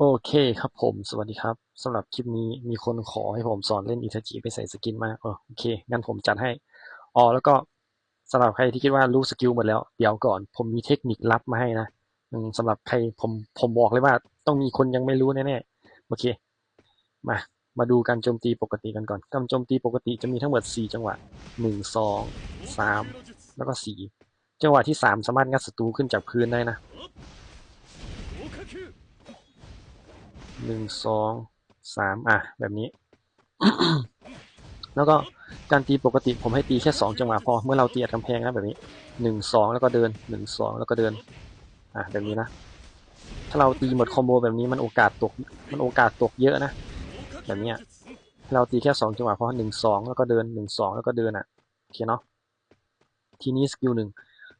โอเคครับผม สวัสดีครับ สำหรับคลิปนี้มีคนขอให้ผมสอนเล่นอิทาจิไปใส่สกินมาเออโอเค งั้นผมจัดให้อ๋อแล้วก็สำหรับใครที่คิดว่ารู้สกิลหมดแล้ว เดี๋ยวก่อนผมมีเทคนิคลับมาให้นะสำหรับใครผมผมบอกเลยว่า ต้องมีคนยังไม่รู้แน่ๆ โอเค มา มาดูการโจมตีปกติกันก่อน การโจมตีปกติจะมีทั้งหมด 4 จังหวะ 1 2 3 แล้วก็ 4 จังหวะที่ 3 สามารถงัดศัตรูขึ้นจากพื้นได้นะ หนึ่งสองสามอะ แบบนี้ แล้วก็การตีปกติผมให้ตีแค่สองจังหวะพอ เมื่อเราตีอัดกำแพงนะแบบนี้หนึ่งสองแล้วก็เดินหนึ่งสองแล้วก็เดิน อะแบบนี้นะ ถ้าเราตีหมดคอมโบแบบนี้มันโอกาสตก มันโอกาสตกเยอะนะ แบบนี้เราตีแค่สองจังหวะพอหนึ่งสองแล้วก็เดินหนึ่งสองแล้วก็เดินอะโอเคเนาะทีนี้สกิลหนึ่ง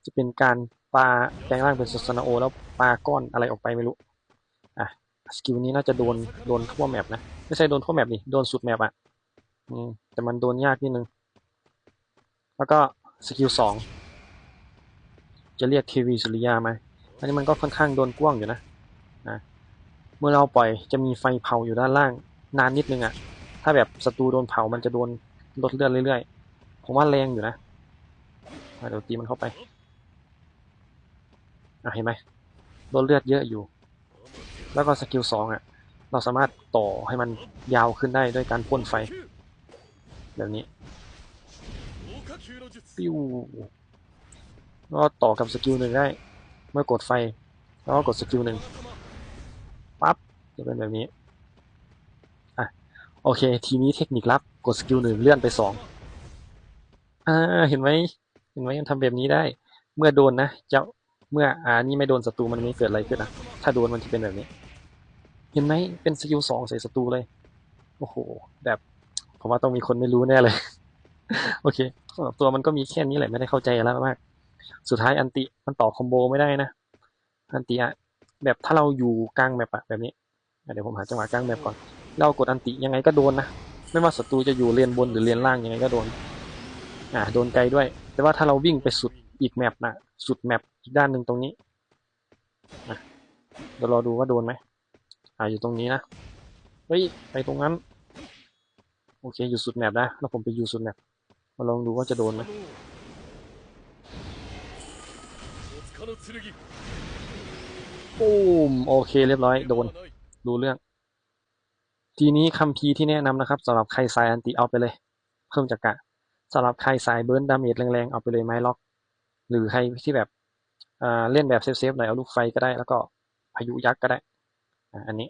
จะเป็นการปลาแปลงร่างเป็นซานาโอ แล้วปลาก้อนอะไรออกไปไม่รู้ สกิลนี้น่าจะโดนโดนทั่วแมปนะ ไม่ใช่โดนทั่วแมปนี่โดนสุดแมปอะอืมแต่มันโดนยากนิดนึง แล้วก็สกิลสองจะเรียกเทวีสุริยาไหมอันนี้มันก็ค่อนข้างโดนกว้างอยู่นะนะเมื่อเราปล่อยจะมีไฟเผาอยู่ด้านล่างนานนิดนึงอะถ้าแบบศัตรูโดนเผามันจะโดนลดเลือดเรื่อยๆ ผมว่าแรงอยู่นะเดี๋ยวตีมันเข้าไปอะเห็นไหมโดนเลือดเยอะอยู่ แล้วก็สกิลสองอะ เราสามารถต่อให้มันยาวขึ้นได้ด้วยการพ่นไฟ แบบนี้ปิ้วก็ต่อกับสกิลหนึ่งได้ เมื่อกดไฟ แล้วก็กดสกิลหนึ่งปั๊บจะเป็นแบบนี้อะโอเค ทีนี้เทคนิคลับกดสกิลหนึ่งเลื่อนไปสองอ่าเห็นไหมเห็นไหมมันทำแบบนี้ได้ เมื่อโดนนะจะ เมื่ออ่านี่ไม่โดนศัตรูมันไม่เกิดอะไรขึ้นนะถ้าโดนมันจะเป็นแบบนี้ เห็นไหมเป็นสกิลสองใส่ศัตรูเลย โอ้โห แบบ ผมว่าต้องมีคนไม่รู้แน่เลย โอเคสำหรับตัวมันก็มีแค่นี้แหละไม่ได้เข้าใจอะไรมาก สุดท้ายอันติมันต่อคอมโบไม่ได้นะอันติอะแบบถ้าเราอยู่กลางแมปอะแบบนี้เดี๋ยวผมหาจังหวะกลางแมปก่อนเรากดอันติยังไงก็โดนนะไม่ว่าศัตรูจะอยู่เลนบนหรือเลนล่างยังไงก็โดน อ่าโดนไกลด้วย แต่ว่าถ้าเราวิ่งไปสุด อีกแมปนะสุดแมปอีกด้านหนึ่งตรงนี้นะเดี๋ยวรอดูว่าโดนไหมอ่าอยู่ตรงนี้นะเฮ้ยไปตรงนั้น โอเคอยู่สุดแมปนะแล้วผมไปอยู่สุดแมปมาลองดูว่าจะโดนไหมปูมโอเคเรียบร้อยโดนดูเรื่อง ทีนี้คัมภีที่แนะนำนะครับสำหรับใครสายอันติเอาไปเลย เพิ่มจากกะสำหรับใครสายเบิร์นดาเมจแรงๆเอาไปเลยไม้ล็อก หรือใครที่แบบเล่นแบบเซฟๆหน่อยเอาลูกไฟก็ได้ แล้วก็พายุยักษ์ก็ได้ อันนี้